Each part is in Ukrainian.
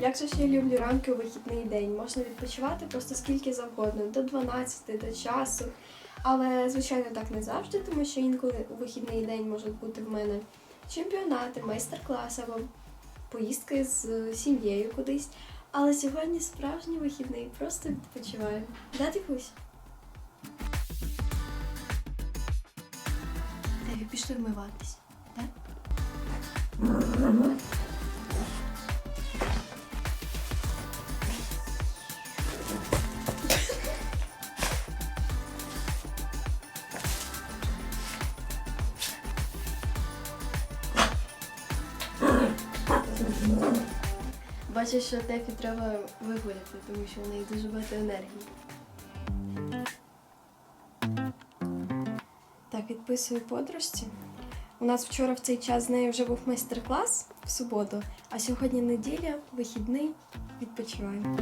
Як же ж люблю ранки у вихідний день. Можна відпочивати просто скільки завгодно, до 12, до часу. Але, звичайно, так не завжди, тому що інколи у вихідний день можуть бути в мене чемпіонати, майстер-класи або поїздки з сім'єю кудись. Але сьогодні справжній вихідний, просто відпочиваю. Да, Тихусь? Деві, пішли вмиватись, так? Бачиш, що Тефі треба вигуляти, тому що в неї дуже багато енергії. Так, відписую подружці. У нас вчора в цей час з нею вже був майстер-клас в суботу, а сьогодні неділя, вихідний, відпочиваємо.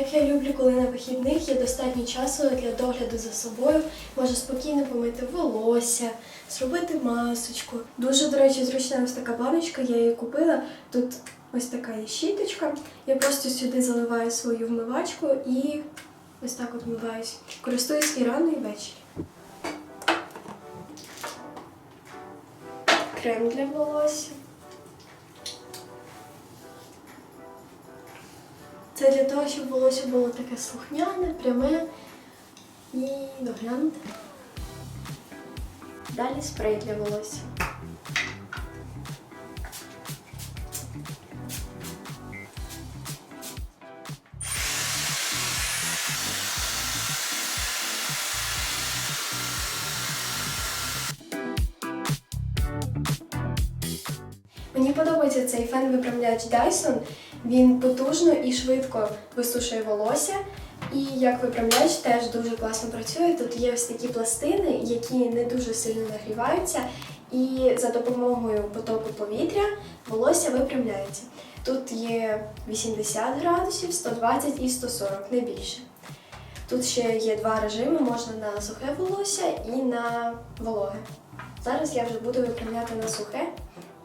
Як я люблю, коли на вихідних є достатньо часу для догляду за собою, можу спокійно помити волосся, зробити масочку. Дуже, до речі, зручна ось така баночка, я її купила. Тут ось така є щіточка. Я просто сюди заливаю свою вмивачку і ось так от вмиваюсь. Користуюсь і рано, і ввечері. Крем для волосся. Це для того, щоб волосся було таке слухняне, пряме і доглянуте. Далі спрей для волосся. Мені подобається цей фен виправляч Dyson. Він потужно і швидко висушує волосся. І як виправляч теж дуже класно працює. Тут є ось такі пластини, які не дуже сильно нагріваються, і за допомогою потоку повітря волосся випрямляється. Тут є 80 градусів, 120 і 140, не більше. Тут ще є два режими: можна на сухе волосся і на вологе. Зараз я вже буду випрямляти на сухе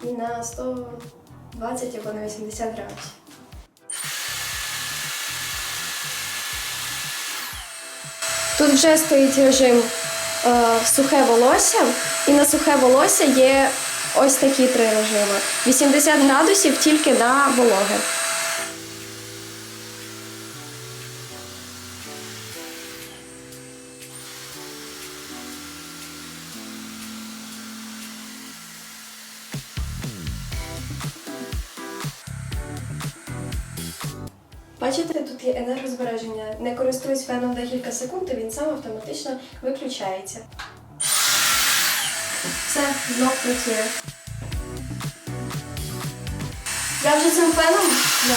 і на 120 або на 80 градусів. Тут вже стоїть режим е, сухе волосся, і на сухе волосся є ось такі три режими: 80 градусів тільки на вологе. Бачите, тут є енергозбереження. Не користуюсь феном декілька секунд, і він сам автоматично виключається. Все, знов працює. Я вже цим феном? Да.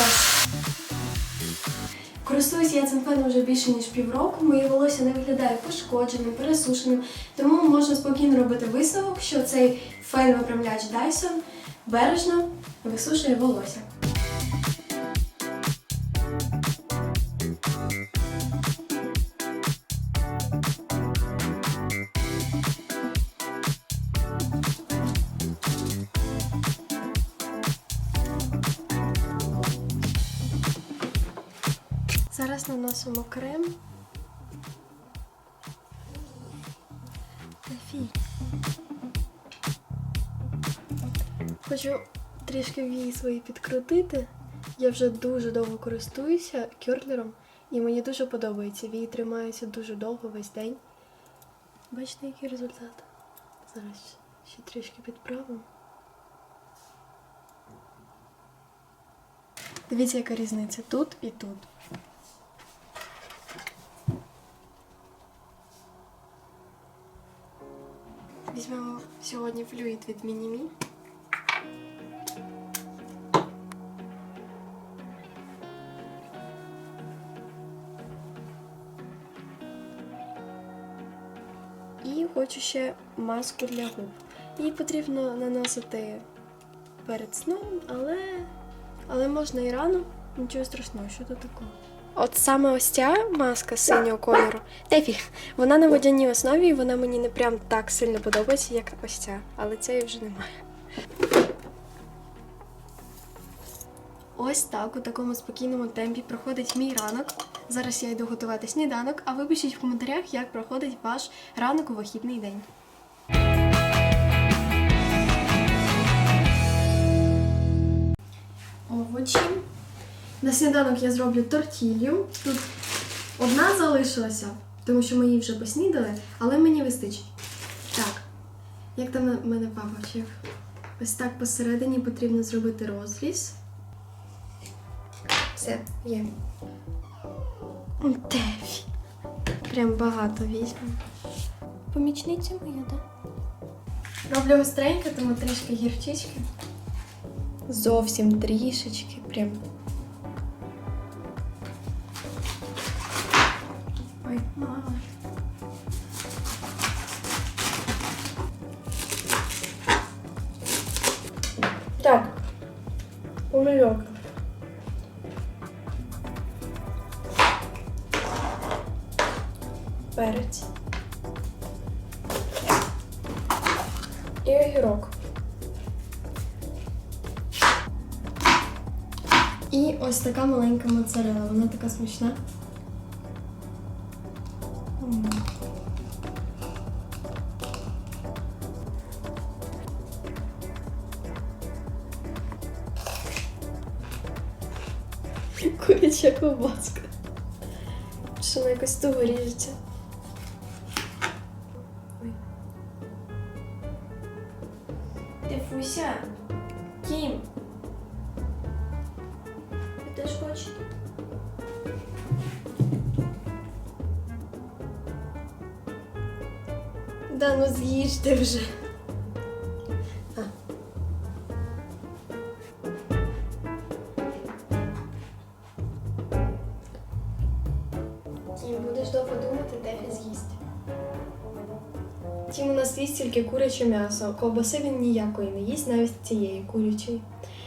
Користуюсь я цим феном вже більше ніж півроку. Моє волосся не виглядає пошкодженим, пересушеним, тому можна спокійно робити висновок, що цей фен-випрямляч Dyson бережно висушує волосся. Наносимо крем. Тафі. Хочу трішки вії свої підкрутити. Я вже дуже довго користуюся кюрлером, і мені дуже подобається. Вії тримаються дуже довго весь день. Бачите, який результат? Зараз ще трішки підправимо. Дивіться, яка різниця тут і тут. Сьогодні флюїд від Мінімі. І хочу ще маску для губ. Її потрібно наносити перед сном, але, але можна і рано. Нічого страшного, що тут такого. От саме ось ця маска синього кольору. Тефі, вона на водяній основі, і вона мені не прям так сильно подобається, як ось ця, але цієї вже немає. Ось так, у такому спокійному темпі проходить мій ранок. Зараз я йду готувати сніданок, а ви пишіть в коментарях, як проходить ваш ранок у вихідний день. Овочі. На сніданок я зроблю тортілью. Тут одна залишилася, тому що ми її вже поснідали, але мені вистачить. Так, як там на мене папа вчив? Ось так посередині потрібно зробити розріз. Все, є. Деві. Прям багато візьмемо. Помічниця моя, так? Роблю гостренько, тому трішки гірчички. Зовсім трішечки, прям. Помильок. Перець. І огірок. І ось така маленька моцарела. Вона така смачна. Куряча ковбаска. Що вона якось туго ріжеться. Ой. Дефуся. Кім. Ви теж хочете? Да, ну з'їжте вже. Тільки куряче м'ясо. Ковбаси він ніякої не їсть, навіть цієї курячої.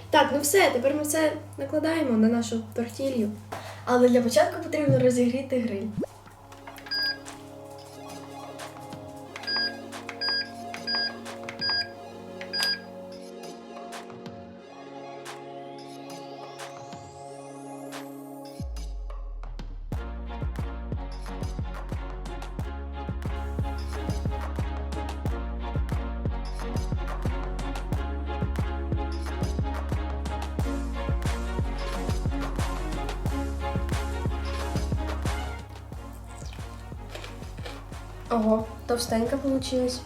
Так, ну все, тепер ми все накладаємо на нашу тортілью. Але для початку потрібно розігріти гриль. Ого, товстенька получилась.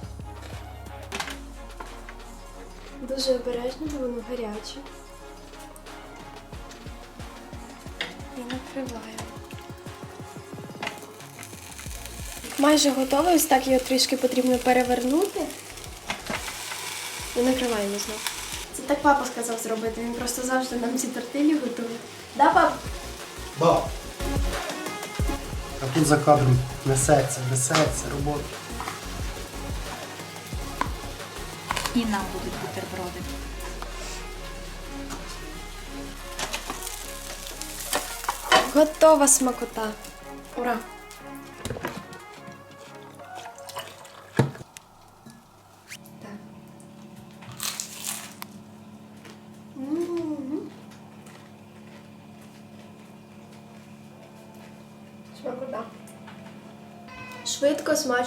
Дуже обережно, бо воно гаряче. І накриваємо. Майже готове, ось так його трішки потрібно перевернути. І накриваємо знову. Це так папа сказав зробити, він просто завжди нам ці тортилі готує. Да, пап? Баб. А тут за кадром несеться, несеться робота. І нам будуть бутерброди. Готова смакота. Ура!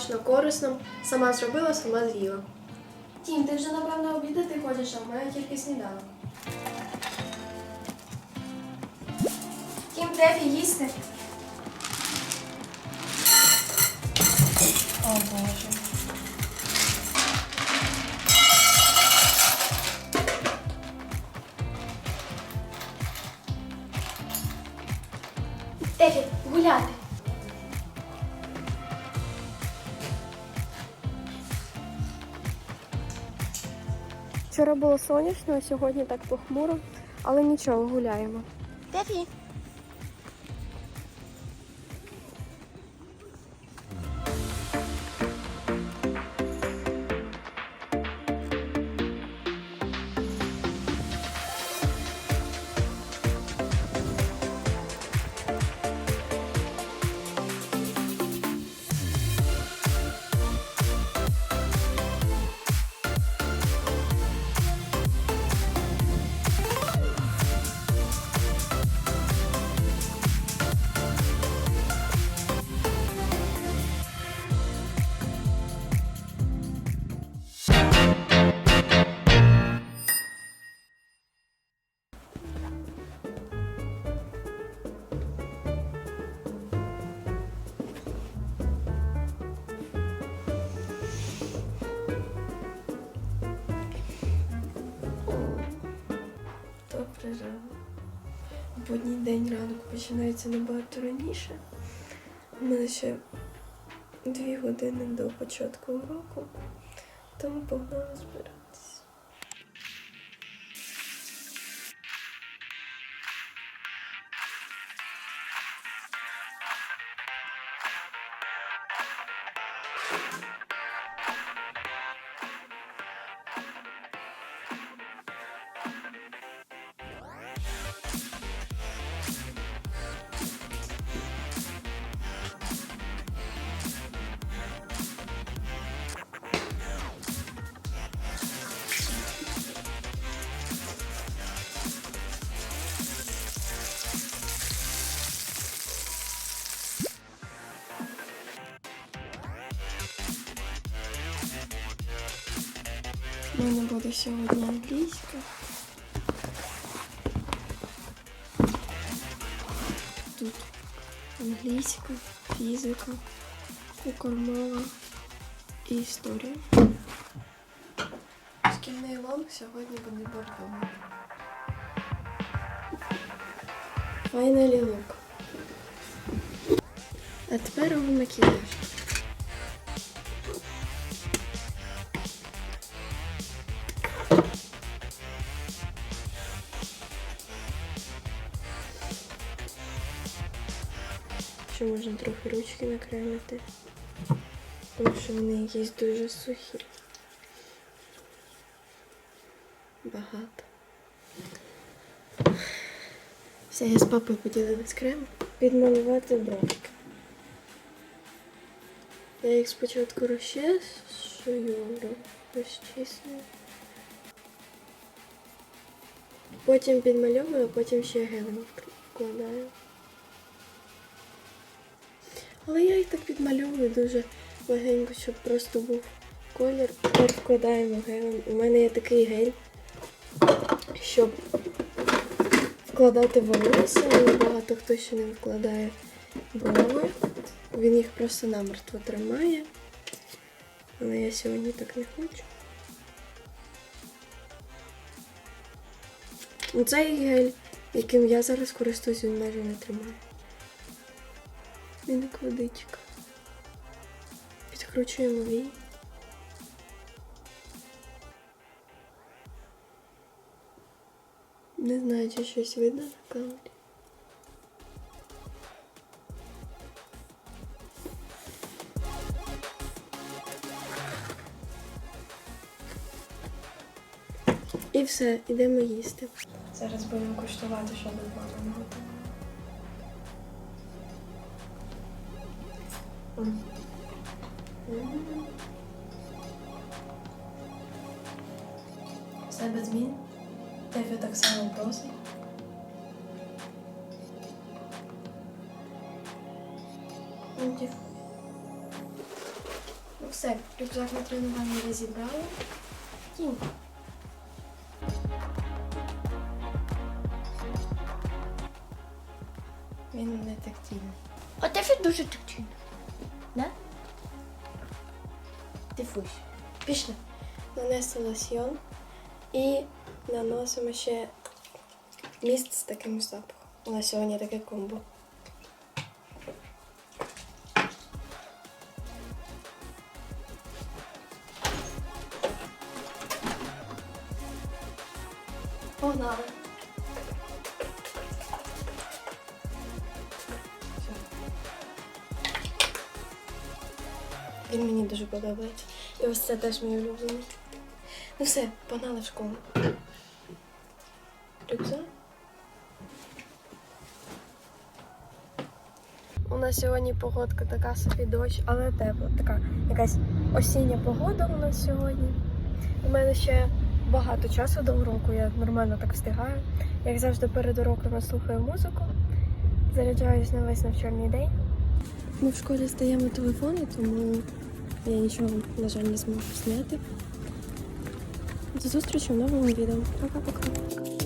Смачно, корисно. Сама зробила, сама з'їла. Тім, ти вже напевно обідати хочеш, а в мене тільки сніданок. Тім, треба їсти? О Боже. Вчора було сонячно, а сьогодні так похмуро, але нічого, гуляємо. Тефі. Будній день ранку починається набагато раніше. У мене ще дві години до початку уроку, тому погнали збиратися. У мене буде сьогодні англійська. Тут англійська, фізика, укрмова і історія. Шкільний лом сьогодні буде бордовий. Finally look. А тепер робимо макіяж. Ще можна трохи ручки накремити, тому що вони якісь дуже сухі. Багато. Все, я з папою поділилась крем. Підмалювати бровки. Я їх спочатку розчесую, розчісую. Потім підмальовую, а потім ще гелем вкладаю. Але я їх так підмальовую дуже легенько, щоб просто був колір. Тепер вкладаємо гелем. У мене є такий гель, щоб вкладати волосся, але багато хто ще не вкладає брови. Він їх просто намертво тримає. Але я сьогодні так не хочу. Цей гель, яким я зараз користуюсь, він майже не тримає. Він як водичка. Підкручуємо вій. Не знаю, чи щось видно на камері. І все, йдемо їсти. Зараз будемо куштувати, що ми мама наготувала. Все без змін. Тефі так само просить. Ну, ті- Ну все, рюкзак на тренування розібрали. Кінь. Він не тактильний. А Тефі дуже тактильна. Тифусь. Пішли. Нанесли лосьйон і наносимо ще міст з таким запахом. У нас сьогодні таке комбо. Погнали. Він мені дуже подобається. І ось це теж мій улюблений. Ну все, погнали в школу. Рюкзак. У нас сьогодні погодка така собі дощ, але тепло. Така якась осіння погода у нас сьогодні. У мене ще багато часу до уроку, я нормально так встигаю. Як завжди перед уроком я слухаю музику, заряджаюсь на весь навчальний день. Ми в школі стаємо телефони, тому я нічого, на жаль, не зможу зняти. До зустрічі в новому відео. Пока-пока.